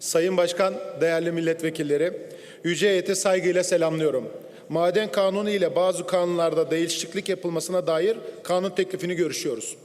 Sayın Başkan, değerli milletvekilleri, yüce heyeti saygıyla selamlıyorum. Maden kanunu ile bazı kanunlarda değişiklik yapılmasına dair kanun teklifini görüşüyoruz.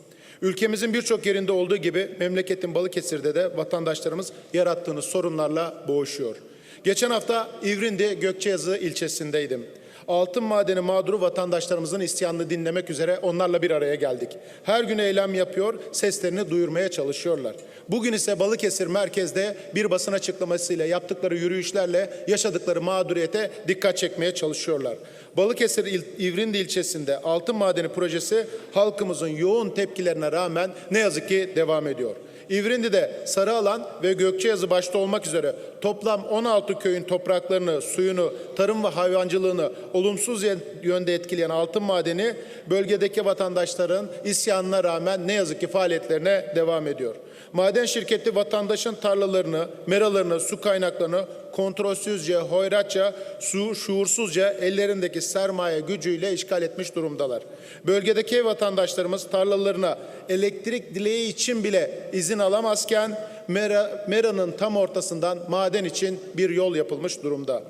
Ülkemizin birçok yerinde olduğu gibi memleketin Balıkesir'de de vatandaşlarımız yarattığınız sorunlarla boğuşuyor. Geçen hafta İvrindi Gökçeazı ilçesindeydim. Altın madeni mağduru vatandaşlarımızın isyanını dinlemek üzere onlarla bir araya geldik. Her gün eylem yapıyor, seslerini duyurmaya çalışıyorlar. Bugün ise Balıkesir merkezde bir basın açıklamasıyla yaptıkları yürüyüşlerle yaşadıkları mağduriyete dikkat çekmeye çalışıyorlar. Balıkesir İl- İvrindi ilçesinde altın madeni projesi halkımızın yoğun tepkilerine rağmen ne yazık ki devam ediyor. İvrindi'de Sarıalan ve Gökçeazı başta olmak üzere toplam 16 köyün topraklarını, suyunu, tarım ve hayvancılığını olumsuz yönde etkileyen altın madeni bölgedeki vatandaşların isyanına rağmen ne yazık ki faaliyetlerine devam ediyor. Maden şirketi vatandaşın tarlalarını, meralarını, su kaynaklarını kontrolsüzce, hoyratça, su, şuursuzca ellerindeki sermaye gücüyle işgal etmiş durumdalar. Bölgedeki vatandaşlarımız tarlalarına elektrik dileği için bile izin alamazken Mera, Mera'nın tam ortasından maden için bir yol yapılmış durumda.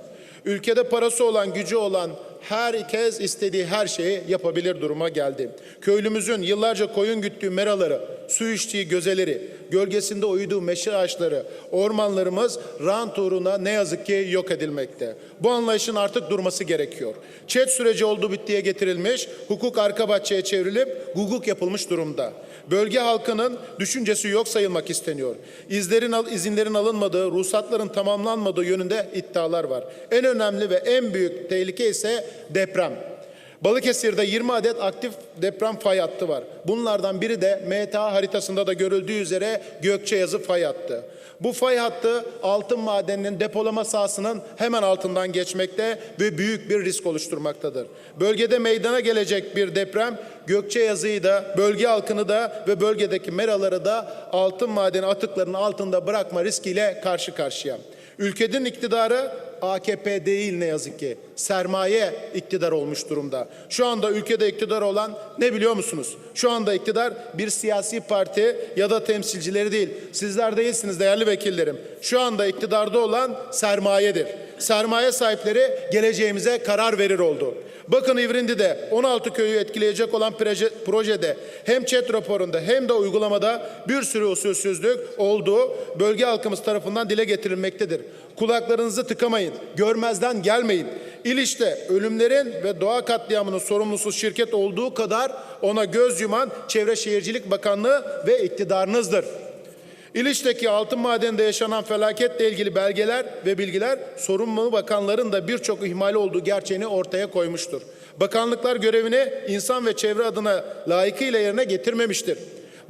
Ülkede parası olan, gücü olan herkes istediği her şeyi yapabilir duruma geldi. Köylümüzün yıllarca koyun güttüğü meraları, su içtiği gözeleri, gölgesinde uyuduğu meşe ağaçları, ormanlarımız rant uğruna ne yazık ki yok edilmekte. Bu anlayışın artık durması gerekiyor. Çet süreci olduğu bittiye getirilmiş, hukuk arka bahçeye çevrilip hukuk yapılmış durumda. Bölge halkının düşüncesi yok sayılmak isteniyor. İzlerin, al- izinlerin alınmadığı, ruhsatların tamamlanmadığı yönünde iddialar var. En önemli ve en büyük tehlike ise deprem. Balıkesir'de 20 adet aktif deprem fay hattı var. Bunlardan biri de MTA haritasında da görüldüğü üzere Gökçeazı fay hattı. Bu fay hattı altın madeninin depolama sahasının hemen altından geçmekte ve büyük bir risk oluşturmaktadır. Bölgede meydana gelecek bir deprem Gökçeazı'yı da, bölge halkını da ve bölgedeki meraları da altın madeni atıklarının altında bırakma riskiyle karşı karşıya. Ülkenin iktidarı AKP değil ne yazık ki. Sermaye iktidar olmuş durumda. Şu anda ülkede iktidar olan ne biliyor musunuz? Şu anda iktidar bir siyasi parti ya da temsilcileri değil. Sizler değilsiniz değerli vekillerim. Şu anda iktidarda olan sermayedir. Sermaye sahipleri geleceğimize karar verir oldu. Bakın İvrindi'de 16 köyü etkileyecek olan proje, projede hem chat raporunda hem de uygulamada bir sürü usulsüzlük olduğu bölge halkımız tarafından dile getirilmektedir. Kulaklarınızı tıkamayın, görmezden gelmeyin. İlişte ölümlerin ve doğa katliamının sorumlusu şirket olduğu kadar ona göz yuman Çevre Şehircilik Bakanlığı ve iktidarınızdır. İliç'teki altın madeninde yaşanan felaketle ilgili belgeler ve bilgiler sorumlu bakanların da birçok ihmali olduğu gerçeğini ortaya koymuştur. Bakanlıklar görevini insan ve çevre adına layıkıyla yerine getirmemiştir.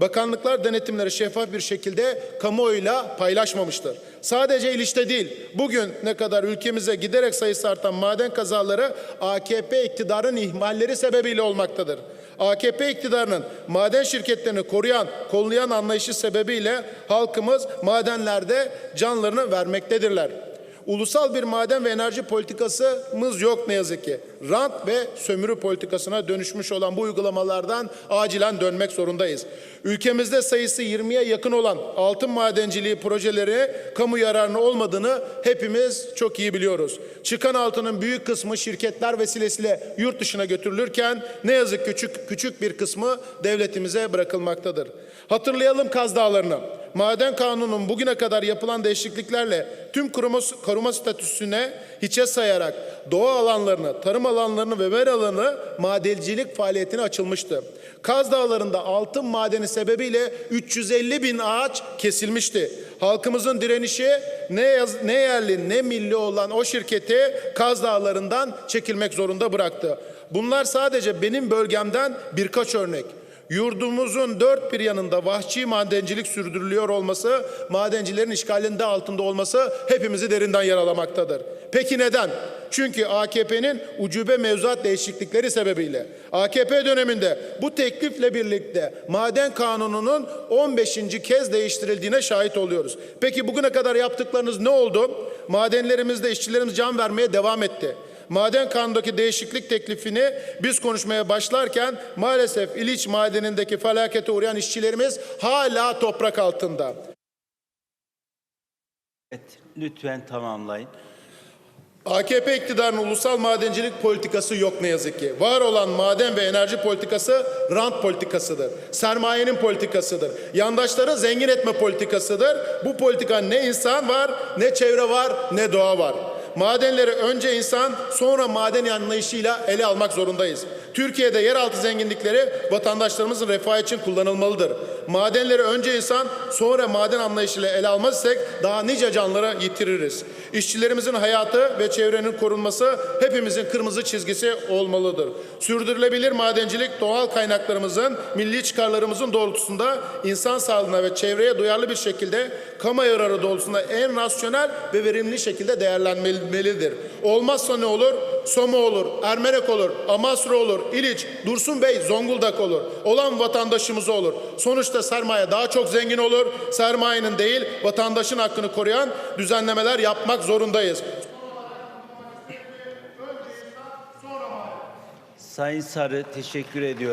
Bakanlıklar denetimleri şeffaf bir şekilde kamuoyuyla paylaşmamıştır. Sadece İliç'te değil, bugün ne kadar ülkemize giderek sayısı artan maden kazaları AKP iktidarın ihmalleri sebebiyle olmaktadır. AKP iktidarının maden şirketlerini koruyan, kollayan anlayışı sebebiyle halkımız madenlerde canlarını vermektedirler. Ulusal bir maden ve enerji politikasımız yok ne yazık ki. Rant ve sömürü politikasına dönüşmüş olan bu uygulamalardan acilen dönmek zorundayız. Ülkemizde sayısı 20'ye yakın olan altın madenciliği projeleri kamu yararına olmadığını hepimiz çok iyi biliyoruz. Çıkan altının büyük kısmı şirketler vesilesiyle yurt dışına götürülürken ne yazık küçük, küçük bir kısmı devletimize bırakılmaktadır. Hatırlayalım Kaz Dağları'nı. Maden Kanunu'nun bugüne kadar yapılan değişikliklerle tüm koruma, koruma statüsüne hiçe sayarak doğa alanlarını, tarım alanlarını ve ver alanı madencilik faaliyetine açılmıştı. Kaz Dağları'nda altın madeni sebebiyle 350 bin ağaç kesilmişti. Halkımızın direnişi ne, yaz, ne yerli ne milli olan o şirketi Kaz Dağları'ndan çekilmek zorunda bıraktı. Bunlar sadece benim bölgemden birkaç örnek. Yurdumuzun dört bir yanında vahşi madencilik sürdürülüyor olması, madencilerin işgalinde altında olması hepimizi derinden yaralamaktadır. Peki neden? Çünkü AKP'nin ucube mevzuat değişiklikleri sebebiyle. AKP döneminde bu teklifle birlikte maden kanununun 15. kez değiştirildiğine şahit oluyoruz. Peki bugüne kadar yaptıklarınız ne oldu? Madenlerimizde işçilerimiz can vermeye devam etti. Maden kanundaki değişiklik teklifini biz konuşmaya başlarken maalesef İliç madenindeki felakete uğrayan işçilerimiz hala toprak altında. Evet, lütfen tamamlayın. AKP iktidarının ulusal madencilik politikası yok ne yazık ki. Var olan maden ve enerji politikası rant politikasıdır. Sermayenin politikasıdır. Yandaşları zengin etme politikasıdır. Bu politika ne insan var, ne çevre var, ne doğa var. Madenleri önce insan sonra maden anlayışıyla ele almak zorundayız. Türkiye'de yeraltı zenginlikleri vatandaşlarımızın refahı için kullanılmalıdır. Madenleri önce insan sonra maden anlayışıyla ele almazsak daha nice canları yitiririz. İşçilerimizin hayatı ve çevrenin korunması hepimizin kırmızı çizgisi olmalıdır. Sürdürülebilir madencilik doğal kaynaklarımızın, milli çıkarlarımızın doğrultusunda insan sağlığına ve çevreye duyarlı bir şekilde kamu yararı doğrultusunda en rasyonel ve verimli şekilde değerlendirilmelidir. Olmazsa ne olur? Soma olur, Ermenek olur, Amasra olur, İliç, Dursun Bey, Zonguldak olur. Olan vatandaşımız olur. Sonuçta sermaye daha çok zengin olur. Sermayenin değil, vatandaşın hakkını koruyan düzenlemeler yapmak zorundayız. Sayın Sarı teşekkür ediyorum.